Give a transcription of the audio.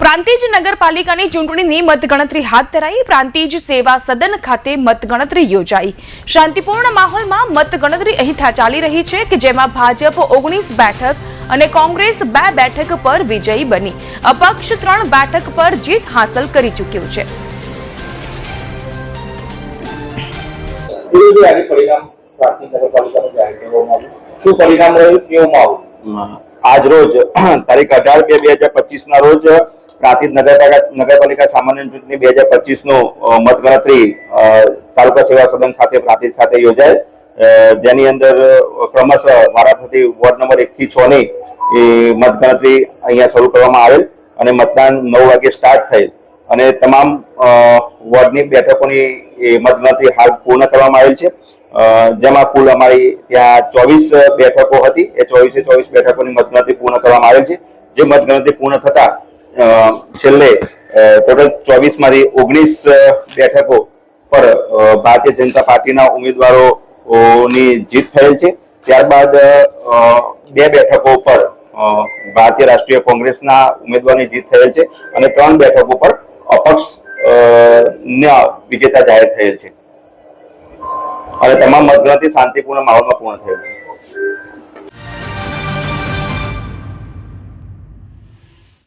પ્રાંતિજ નગરપાલિકાની ચૂંટણીની મતગણતરી હાથ ધરાઈ પ્રાંતિજ સેવા સદન ખાતે મતગણતરી યોજાઈ. શાંતિપૂર્ણ માહોલમાં મતગણતરી અહીંથા ચાલી રહી છે કે જેમાં ભાજપ ઓગણીસ બેઠક અને કોંગ્રેસ બે બેઠક પર વિજયી બની. અપક્ષ ત્રણ બેઠક પર જીત હાંસલ કરી ચૂક્યું છે. શું પરિણામ રહ્યું? કેવું આજ રોજ તારીખ અઢાર બે બે હજાર પચીસ ના રોજ પ્રાંતિજ નગરપાલિકા નગરપાલિકા સામાન્ય ચૂંટણી બે હજાર પચીસનું મતગણતરી તાલુકા સેવા સદન ખાતે, પ્રાંતિજ ખાતે યોજાય. જેની અંદર ક્રમશઃ વારાફરતી વોર્ડ નંબર એક થી છ ની મતગણતરી અહીંયા શરૂ કરવામાં આવેલ અને મતદાન નવ વાગે સ્ટાર્ટ થયેલ. અને તમામ વોર્ડની બેઠકોની મતગણતરી હાલ પૂર્ણ કરવામાં આવેલ છે. જેમાં કુલ અમારી ત્યાં ચોવીસ બેઠકો હતી. એ ચોવીસે ચોવીસ બેઠકોની મતગણતરી પૂર્ણ કરવામાં આવેલ છે. જે મતગણતરી પૂર્ણ થતા છેલ્લે ટોટલ ચોવીસમાંથી ઓગણીસ બેઠકો પર ભારતીય જનતા પાર્ટીના ઉમેદવારોની જીત થયેલ છે. ત્યારબાદ બે બેઠકો પર ભારતીય રાષ્ટ્રીય કોંગ્રેસના ઉમેદવારની જીત થયેલ છે અને ત્રણ બેઠકો પર અપક્ષ ના વિજેતા જાહેર થયેલ છે. અને તમામ મતગણતરી શાંતિપૂર્ણ માહોલમાં પૂર્ણ થયેલ છે.